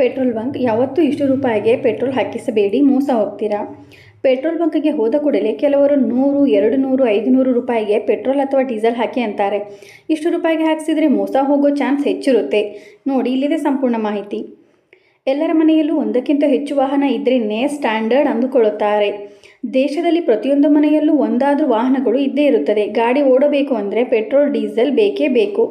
Petrol bunk, ಯಾವತ್ತೂ ಇಷ್ಟು ರೂಪಾಯಿಗೆ ಪೆಟ್ರೋಲ್ ಹಾಕಿಸಬೇಡಿ, ಮೋಸ ಹೋಗ್ತೀರಾ? ಪೆಟ್ರೋಲ್ ಬಂಕ್ಗೆ ಹೋದ ಕೂಡಲೇ ಕೆಲವರು ನೂರು, ಎರಡು ನೂರು, ಐದು ನೂರು ರೂಪಾಯಿಗೆ ಪೆಟ್ರೋಲ್ ಅಥವಾ ಡೀಸೆಲ್ ಹಾಕಿ ಅಂತಾರೆ. ಇಷ್ಟು ರೂಪಾಯಿಗೆ ಹಾಕಿಸಿದರೆ ಮೋಸ ಹೋಗೋ ಚಾನ್ಸ್ ಹೆಚ್ಚಿರುತ್ತೆ. ನೋಡಿ, ಇಲ್ಲಿದೆ ಸಂಪೂರ್ಣ ಮಾಹಿತಿ. ಎಲ್ಲರ ಮನೆಯಲ್ಲೂ ಒಂದಕ್ಕಿಂತ ಹೆಚ್ಚು ವಾಹನ ಇದ್ರೇ ಸ್ಟ್ಯಾಂಡರ್ಡ್ ಅಂದುಕೊಳ್ಳುತ್ತಾರೆ. ದೇಶದಲ್ಲಿ ಪ್ರತಿಯೊಂದು ಮನೆಯಲ್ಲೂ ಒಂದಾದರೂ ವಾಹನಗಳು ಇದ್ದೇ ಇರುತ್ತದೆ. ಗಾಡಿ ಓಡಬೇಕು ಅಂದರೆ ಪೆಟ್ರೋಲ್, ಡೀಸೆಲ್ ಬೇಕೇ ಬೇಕು.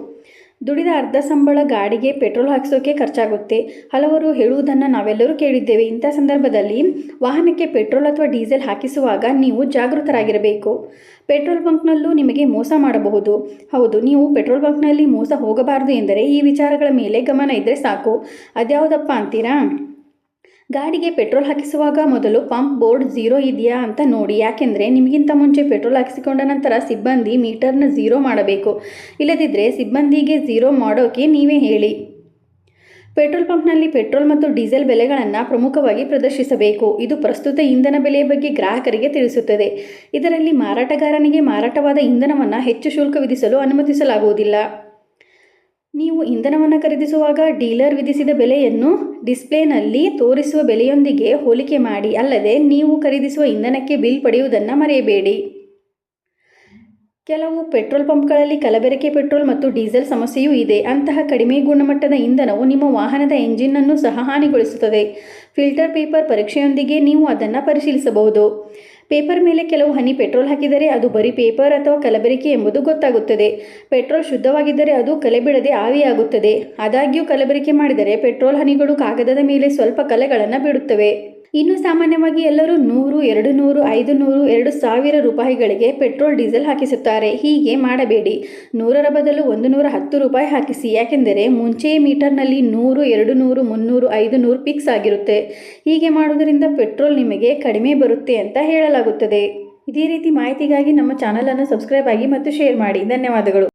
ದುಡಿದ ಅರ್ಧ ಸಂಬಳ ಗಾಡಿಗೆ ಪೆಟ್ರೋಲ್ ಹಾಕಿಸೋಕೆ ಖರ್ಚಾಗುತ್ತೆ. ಹಲವರು ಹೇಳುವುದನ್ನು ನಾವೆಲ್ಲರೂ ಕೇಳಿದ್ದೇವೆ. ಇಂಥ ಸಂದರ್ಭದಲ್ಲಿ ವಾಹನಕ್ಕೆ ಪೆಟ್ರೋಲ್ ಅಥವಾ ಡೀಸೆಲ್ ಹಾಕಿಸುವಾಗ ನೀವು ಜಾಗೃತರಾಗಿರಬೇಕು. ಪೆಟ್ರೋಲ್ ಬಂಕ್ನಲ್ಲೂ ನಿಮಗೆ ಮೋಸ ಮಾಡಬಹುದು. ಹೌದು, ನೀವು ಪೆಟ್ರೋಲ್ ಬಂಕ್ನಲ್ಲಿ ಮೋಸ ಹೋಗಬಾರದು ಎಂದರೆ ಈ ವಿಚಾರಗಳ ಮೇಲೆ ಗಮನ ಇದ್ದರೆ ಸಾಕು. ಅದ್ಯಾವುದಪ್ಪ ಅಂತೀರಾ? ಗಾಡಿಗೆ ಪೆಟ್ರೋಲ್ ಹಾಕಿಸುವಾಗ ಮೊದಲು ಪಂಪ್ ಬೋರ್ಡ್ ಜೀರೋ ಇದೆಯಾ ಅಂತ ನೋಡಿ. ಯಾಕೆಂದರೆ ನಿಮಗಿಂತ ಮುಂಚೆ ಪೆಟ್ರೋಲ್ ಹಾಕಿಸಿಕೊಂಡ ನಂತರ ಸಿಬ್ಬಂದಿ ಮೀಟರ್ನ ಝೀರೋ ಮಾಡಬೇಕು. ಇಲ್ಲದಿದ್ದರೆ ಸಿಬ್ಬಂದಿಗೆ ಝೀರೋ ಮಾಡೋಕೆ ನೀವೇ ಹೇಳಿ. ಪೆಟ್ರೋಲ್ ಪಂಪ್ನಲ್ಲಿ ಪೆಟ್ರೋಲ್ ಮತ್ತು ಡೀಸೆಲ್ ಬೆಲೆಗಳನ್ನು ಪ್ರಮುಖವಾಗಿ ಪ್ರದರ್ಶಿಸಬೇಕು. ಇದು ಪ್ರಸ್ತುತ ಇಂಧನ ಬೆಲೆಯ ಬಗ್ಗೆ ಗ್ರಾಹಕರಿಗೆ ತಿಳಿಸುತ್ತದೆ. ಇದರಲ್ಲಿ ಮಾರಾಟಗಾರನಿಗೆ ಮಾರಾಟವಾದ ಇಂಧನವನ್ನು ಹೆಚ್ಚು ಶುಲ್ಕ ವಿಧಿಸಲು ಅನುಮತಿಸಲಾಗುವುದಿಲ್ಲ. ನೀವು ಇಂಧನವನ್ನು ಖರೀದಿಸುವಾಗ ಡೀಲರ್ ವಿಧಿಸಿದ ಬೆಲೆಯನ್ನು ಡಿಸ್ಪ್ಲೇನಲ್ಲಿ ತೋರಿಸುವ ಬೆಲೆಯೊಂದಿಗೆ ಹೋಲಿಕೆ ಮಾಡಿ, ಅಲ್ಲದೆ ನೀವು ಖರೀದಿಸುವ ಇಂಧನಕ್ಕೆ ಬಿಲ್ ಪಡೆಯುವುದನ್ನು ಮರೆಯಬೇಡಿ. ಕೆಲವು ಪೆಟ್ರೋಲ್ ಪಂಪ್ಗಳಲ್ಲಿ ಕಲಬೆರಕೆ ಪೆಟ್ರೋಲ್ ಮತ್ತು ಡೀಸೆಲ್ ಸಮಸ್ಯೆಯೂ ಇದೆ. ಅಂತಹ ಕಡಿಮೆ ಗುಣಮಟ್ಟದ ಇಂಧನವು ನಿಮ್ಮ ವಾಹನದ ಎಂಜಿನ್ನನ್ನು ಸಹ ಹಾನಿಗೊಳಿಸುತ್ತದೆ. ಫಿಲ್ಟರ್ ಪೇಪರ್ ಪರೀಕ್ಷೆಯೊಂದಿಗೆ ನೀವು ಅದನ್ನು ಪರಿಶೀಲಿಸಬಹುದು. ಪೇಪರ್ ಮೇಲೆ ಕೆಲವು ಹನಿ ಪೆಟ್ರೋಲ್ ಹಾಕಿದರೆ ಅದು ಬರೀ ಪೇಪರ್ ಅಥವಾ ಕಲಬೆರಕೆ ಎಂಬುದು ಗೊತ್ತಾಗುತ್ತದೆ. ಪೆಟ್ರೋಲ್ ಶುದ್ಧವಾಗಿದ್ದರೆ ಅದು ಕಲೆಬಿಡದೆ ಆವಿಯಾಗುತ್ತದೆ. ಆದಾಗ್ಯೂ ಕಲಬೆರಕೆ ಮಾಡಿದರೆ ಪೆಟ್ರೋಲ್ ಹನಿಗಳು ಕಾಗದದ ಮೇಲೆ ಸ್ವಲ್ಪ ಕಲೆಗಳನ್ನು ಬಿಡುತ್ತವೆ. ಇನ್ನು ಸಾಮಾನ್ಯವಾಗಿ ಎಲ್ಲರೂ ನೂರು, ಎರಡು ನೂರು, ಐದು ನೂರು, ಎರಡು ಸಾವಿರ ರೂಪಾಯಿಗಳಿಗೆ ಪೆಟ್ರೋಲ್, ಡೀಸೆಲ್ ಹಾಕಿಸುತ್ತಾರೆ. ಹೀಗೆ ಮಾಡಬೇಡಿ. ನೂರರ ಬದಲು ಒಂದು ನೂರ ಹತ್ತು ರೂಪಾಯಿ ಹಾಕಿಸಿ. ಯಾಕೆಂದರೆ ಮುಂಚೆಯೇ ಮೀಟರ್ನಲ್ಲಿ ನೂರು, ಎರಡು ನೂರು, ಮುನ್ನೂರು, ಐದು ನೂರು ಫಿಕ್ಸ್ ಆಗಿರುತ್ತೆ. ಹೀಗೆ ಮಾಡುವುದರಿಂದ ಪೆಟ್ರೋಲ್ ನಿಮಗೆ ಕಡಿಮೆ ಬರುತ್ತೆ ಅಂತ ಹೇಳಲಾಗುತ್ತದೆ. ಇದೇ ರೀತಿ ಮಾಹಿತಿಗಾಗಿ ನಮ್ಮ ಚಾನಲನ್ನು ಸಬ್ಸ್ಕ್ರೈಬ್ ಆಗಿ ಮತ್ತು ಶೇರ್ ಮಾಡಿ. ಧನ್ಯವಾದಗಳು.